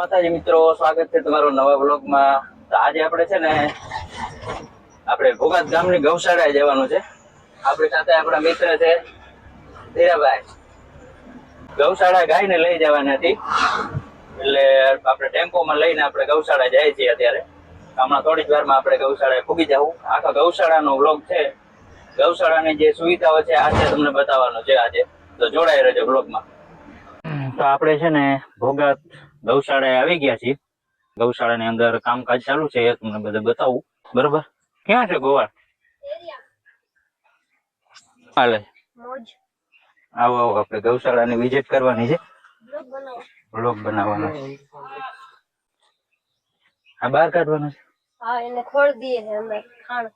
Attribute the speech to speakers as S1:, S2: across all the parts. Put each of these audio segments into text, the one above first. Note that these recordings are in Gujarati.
S1: માતાજી મિત્રો, સ્વાગત છે તમારો નવા બ્લોગમાં તો આજે આપણે છે ને, આપણે ભોગાત ગામની ગૌશાળાએ જવાનું છે. આપણી સાથે આપણા મિત્ર છે ધીરાભાઈ. ગૌશાળા ગાયને લઈ જવાની હતી. એટલે આપણે ટેમ્પોમાં લઈને આપણે ગૌશાળા જઈએ છીએ અત્યારે. હમણાં થોડી જ વારમાં આપણે ગૌશાળાએ ફૂગી જવું. આખા ગૌશાળાનો બ્લોગ છે. ગૌશાળાની જે સુવિધાઓ છે આજે તમને બતાવવાનો છે આજે. તો જોડાઈ રહેજો બ્લોગમાં તો આપણે છે ને ભોગાત ગૌશાળાએ આવી ગયા છીએ. ગૌશાળાની અંદર કામકાજ ચાલુ છે એ તમને બધે બતાવું. બરોબર? ક્યાં છે ગોવાળ? હાલે. આવો આવો આપણે ગૌશાળાની વિઝિટ કરવાની છે.
S2: બ્લોગ
S1: બનાવવાનો છે. આ બહાર કાઢવાનો છે?
S2: હા એને ખોળ દઈએ છે અંદર ખાણ.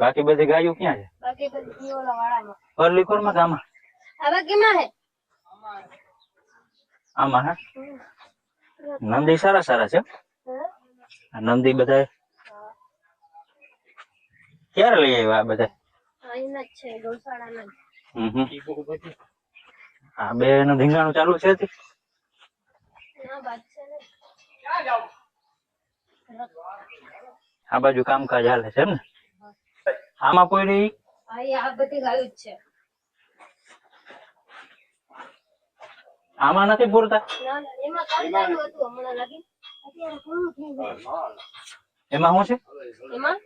S1: બાકી બધી ગાયો ક્યાં છે?
S2: બાકી બધી ઓલા વાળામાં.
S1: અરલીકોરમાં કે આમાં
S2: હે?
S1: આમાં હા. નંદી સારા સારા છે. નંદી બધા ક્યારે લઈ આવ્યા આ બધા
S2: હા, એના.
S1: આ બે નું ધીંગાણું ચાલુ છે આ બાજુ કામકાજ હાલે છે એમ ને? આમાં કોઈ રહી
S2: આ બધી ગાયું જ છે.
S1: આમાં નથી પૂરતા?
S2: ના ના એમાં
S1: શું છે?
S2: એમાં?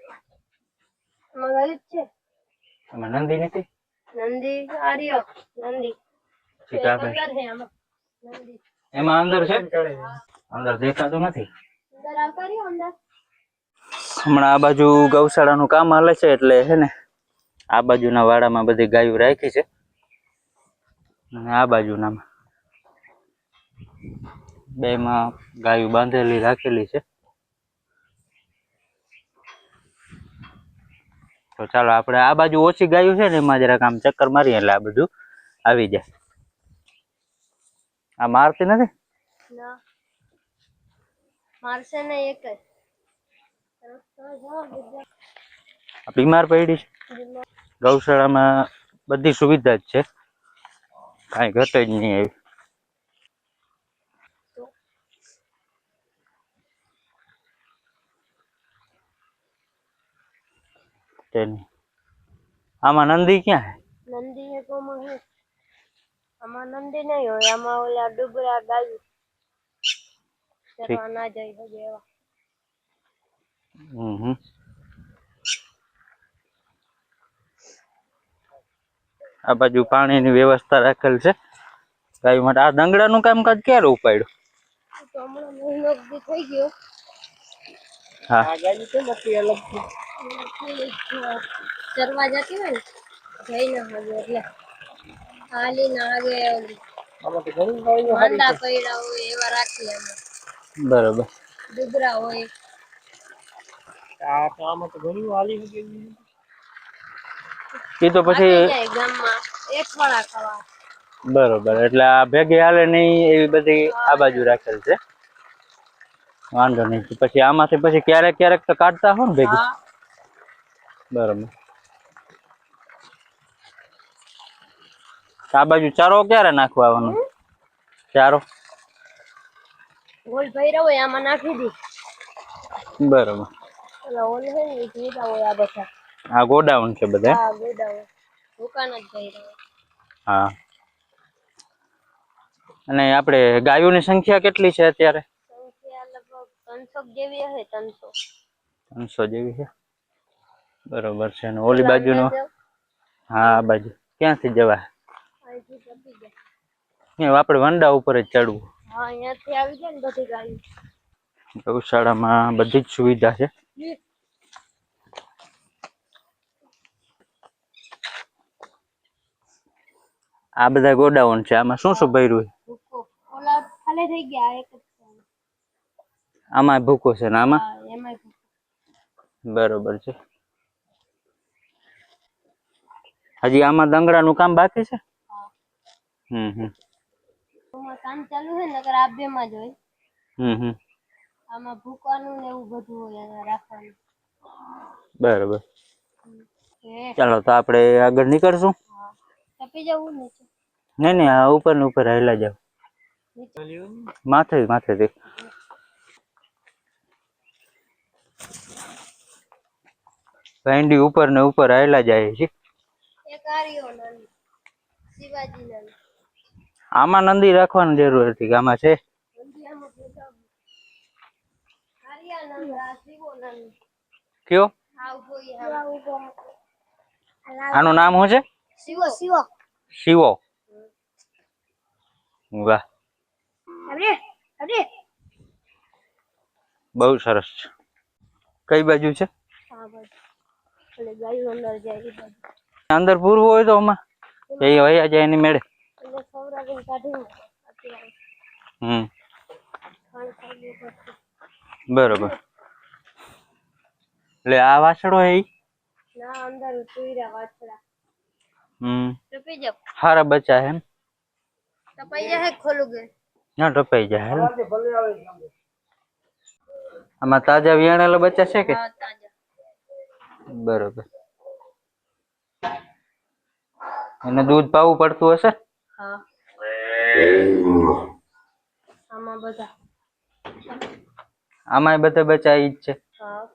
S1: નંદી નથી?
S2: નંદી આર્ય નંદી.
S1: આ
S2: અંદર હે આમાં. નંદી.
S1: એમાં અંદર છે? અંદર દેખાતું નથી? હમણાં આ બાજુ ગૌશાળાનું કામ હાલે છે એટલે હે ને આ બાજુના વાડામાં બધી ગાયો રાખી છે. અને આ બાજુનામાં. બેમાં ગાયો બાંધેલી રાખેલી છે. તો ચાલો આપણે આ બાજુ ઓછી ગાયું છે ને એમાં જરાક આમ ચક્કર મારીએ એટલે આ બધું આવી જાય. આ મારતી નથી?
S2: મારશે ને એક
S1: બીમાર પડી છે? ગૌશાળામાં બધી સુવિધા જ છે. કાંઈ ઘટે જ નહીં એવી. તેની આમાં નંદી ક્યાં હે?
S2: નંદી એ કોમાં હે. આમાં નંદી નહીં હોય આમાં ઓલા ડુબરા ગાયું. ચરવા ના જાય શકે એવા.
S1: હમ હમ. આ બાજુ પાણીની વ્યવસ્થા રાખેલ છે. ગાયો માટે આ દંગડાનું કામકાજ ક્યારે ઉપાડ્યું?
S2: તો થઈ ગયો.
S1: હા.
S2: ચરવા જતી હોય ને જઈ ના હોય એટલે ખાલી ના આવે વાંદા પૈડા હોય એવા રાખીએ અમે.
S1: બરોબર.
S2: ડુબરા હોય.
S1: એ તો પછી
S2: ગામમાં. એક વાળા ખાવા.
S1: બરોબર. એટલે આ ભેગી હાલે નહીં એવી બધી આ બાજુ રાખેલ છે? વાંધો નહીં. પછી આમાંથી પછી ક્યારેક ક્યારેક તો કાઢતા હો ને ભેગી? બરોબર. આ બાજુ ચારો ક્યારે નાખવા આવવાનો? ચારો?
S2: ગોળ ભર્યા હોય આમાં નાખી દી.
S1: બરાબર.
S2: ઓલા ઓલ હે ને જીતા હોય આ બધા.
S1: આ ગોડાઉન છે બધા?
S2: હા ગોડાઉન. દુકાન જ ભર્યા
S1: હા. અને આપણે ગાયોની સંખ્યા કેટલી છે અત્યારે?
S2: સંખ્યા લગભગ ત્રણસો જેવી હશે ત્રણસો.
S1: ત્રણસો જેવી છે? બરોબર છે. અને ઓલી બાજુનો? હા આ બાજુ. ક્યાંથી જવા આપણે વંડા ઉપર જ ચડવું. ગૌશાળામાં બધી જ સુવિધા છે. આ બધા ગોડાઉન છે. આમાં શું શું ભર્યું. આમાં ભૂકો. છે ને આમાં. બરોબર છે. હજી આમાં દંગડાનું કામ બાકી છે?
S2: હા.
S1: હમ હમ.
S2: આમાં કામ ચાલુ છે નકર આ બે માં જ હોય.
S1: હમ હમ.
S2: આમાં ભૂકવાનું ને એવું બધું હોય અને રાખવાનું.
S1: બરોબર.
S2: હે.
S1: ચાલો તો આપણે આગળ નીકળશું.
S2: હા. ટપી જવું નીચે?
S1: નહીં નહીં આ ઉપર ને ઉપર હેલા જાવ માથે માથેથી ભેંડી ઉપર ને ઉપર આયલા જાય છે. આમાં નંદી રાખવાની જરૂર હતી કે આમાં છે? કયો? આનું નામ શું છે?
S2: શિવો. શિવો
S1: વાહ. બહુ સરસ. છે કઈ બાજુ છે?
S2: અંદર
S1: પૂરવું હોય તો આમાં. એ વયા જાય એની મેળે.
S2: એટલે સૌરાબેન કાઢી મૂકે અત્યારે
S1: હમ.
S2: ખાણ ખાઈ પછી.
S1: બરોબર. એટલે આ વાસણો હે ઈ?
S2: ના અંદર સુઈરા વાછડા.
S1: હમ.
S2: ટપી જાવ
S1: હારા બચ્ચા હે ને?
S2: ટપાઈ જાય ખોલું ગયું
S1: ના ટપાઈ જાય હે ને? આમાં તાજા વિયાણેલા બચ્ચા છે કે?
S2: હા તાજા.
S1: બરોબર. એને દૂધ પાવું પડતું હશે?
S2: હા. આમાં બધા.
S1: બચ્ચા જ છે.
S2: હા.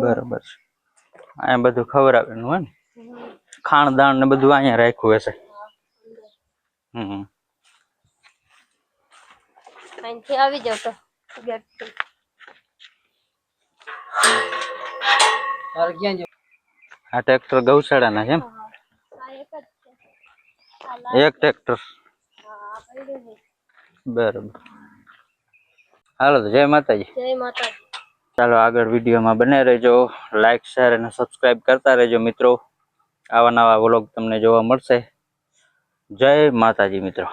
S1: બરોબર છે. અહીંયા બધું ખવડાવેલું હોય ને? ખાણ દાણ ને બધું અહીંયા રાખ્યું હશે. હમ.
S2: અહીંથી આવી જાવ તો. ગેટ
S1: આ ટ્રેક્ટર ગૌશાળાના છે
S2: એક છે
S1: એક ટ્રેક્ટર. બરોબર. હાલો તો જય માતાજી.
S2: જય માતાજી.
S1: ચાલો આગળ વિડીયોમાં બને રહેજો. લાઈક શેર અને સબસ્ક્રાઈબ કરતા રહેજો મિત્રો. આવા નવા વ્લોગ તમને જોવા મળશે. જય માતાજી મિત્રો.